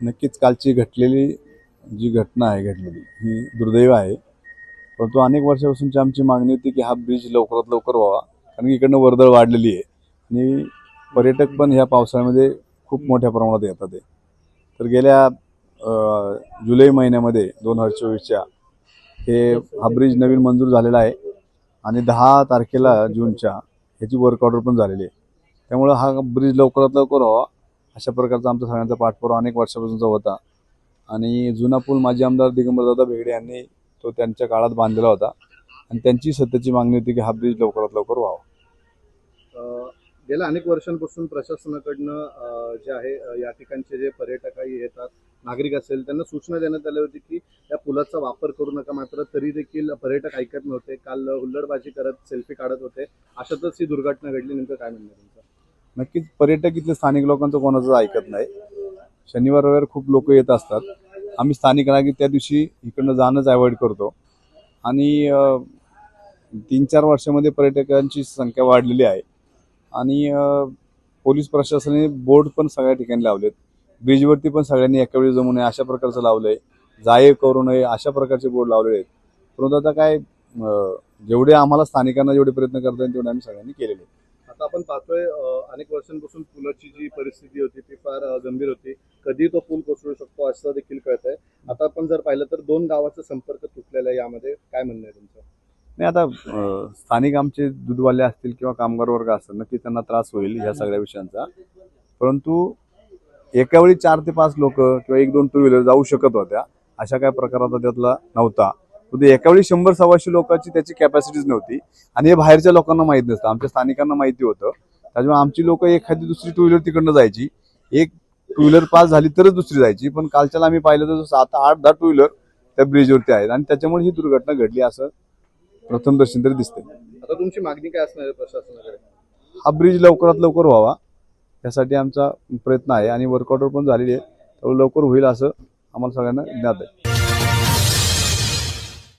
नक्कीच कालची घटलेली जी घटना आहे घडलेली ही दुर्दैव आहे. परंतु अनेक वर्षापासूनची आमची मागणी होती की हा ब्रिज लवकरात लवकर व्हावा कारण की इकडनं वर्दळ वाढलेली आहे. आणि पर्यटक पण ह्या पावसाळ्यामध्ये खूप मोठ्या प्रमाणात येतात आहे. तर गेल्या जुलै महिन्यामध्ये दोन हजार चोवीसच्या हे हा ब्रिज नवीन मंजूर झालेला आहे. आणि दहा तारखेला जूनच्या ह्याची वर्क ऑर्डर पण झालेली आहे. त्यामुळं हा ब्रिज लवकरात लवकर व्हावा. अशा प्रकारचा आमचा सगळ्यांचा पाठपुरावा अनेक वर्षापासूनचा होता. आणि जुना पूल माजी आमदार दिगंबरदादा भेगडे यांनी तो त्यांच्या काळात बांधलेला होता. आणि त्यांची सत्याची मागणी होती की हा ब्रिज लवकरात लवकर व्हावा. गेल्या अनेक वर्षांपासून प्रशासनाकडनं जे आहे या ठिकाणचे जे पर्यटकही येतात नागरिक असेल त्यांना सूचना देण्यात आली होती की या पुलाचा वापर करू नका मात्र तरी देखील पर्यटक ऐकत नव्हते. काल हुल्लडबाजी करत सेल्फी काढत होते. अशातच ही दुर्घटना घडली. नेमकं काय म्हणणं तुमचं? नक्कीच पर्यटक इथले स्थानिक लोकांचं कोणाचं ऐकत नाही. शनिवार रविवार खूप लोक येत असतात. आम्ही स्थानिक नागरिक त्या दिवशी इकडनं जाणंच अवॉइड करतो. आणि तीन चार वर्षामध्ये पर्यटकांची संख्या वाढलेली आहे. आणि पोलीस प्रशासनाने बोर्ड पण सगळ्या ठिकाणी लावलेत. ब्रिजवरती पण सगळ्यांनी एका वेळी जमू नये अशा प्रकारचं लावलंय. जाये करू नये अशा प्रकारचे बोर्ड लावलेले आहेत. परंतु आता काय जेवढे आम्हाला स्थानिकांना जेवढे प्रयत्न करता येईल तेवढे आम्ही सगळ्यांनी केलेले आहेत. आता आपण पाहतोय अनेक वर्षांपासून पुलाची जी परिस्थिती होती ती फार गंभीर होती. कधी तो पूल कोसळू शकतो असं देखील कळत आहे आता आपण जर पाहिलं तर दोन गावाचा संपर्क तुटलेला आहे यामध्ये. काय म्हणणं आहे तुमचं? नाही आता स्थानिक आमचे दूधवाले असतील किंवा कामगार वर्ग असतील नक्की त्यांना त्रास होईल ह्या सगळ्या विषयांचा. परंतु एका वेळी चार ते पाच लोक किंवा एक दोन टू व्हीलर जाऊ शकत होत्या. अशा काय आता त्यातला नव्हता. एका वेळी शंभर सव्वाशे लोकांची त्याची कॅपॅसिटीच नव्हती. आणि हे बाहेरच्या लोकांना माहीत नसतं. आमच्या स्थानिकांना माहिती होतं. त्याच्यामुळे आमची लोक एखादी दुसरी टू व्हीलर तिकडनं जायची. एक टू व्हीलर पास झाली तरच दुसरी जायची. पण कालच्याला आम्ही पाहिलं तर सात आठ दहा टू व्हीलर त्या ब्रिजवरती आहेत. आणि त्याच्यामुळे ही दुर्घटना घडली असं प्रथम दर्शन तरी दिसतंय. आता तुमची मागणी काय असणार आहे प्रशासनाकडे हा ब्रिज लवकरात लवकर व्हावा. यासाठी आमचा प्रयत्न आहे आणि वर्क ऑर्डर पण झालेली आहे. त्यामुळे लवकर होईल असं आम्हाला सगळ्यांना ज्ञात आहे.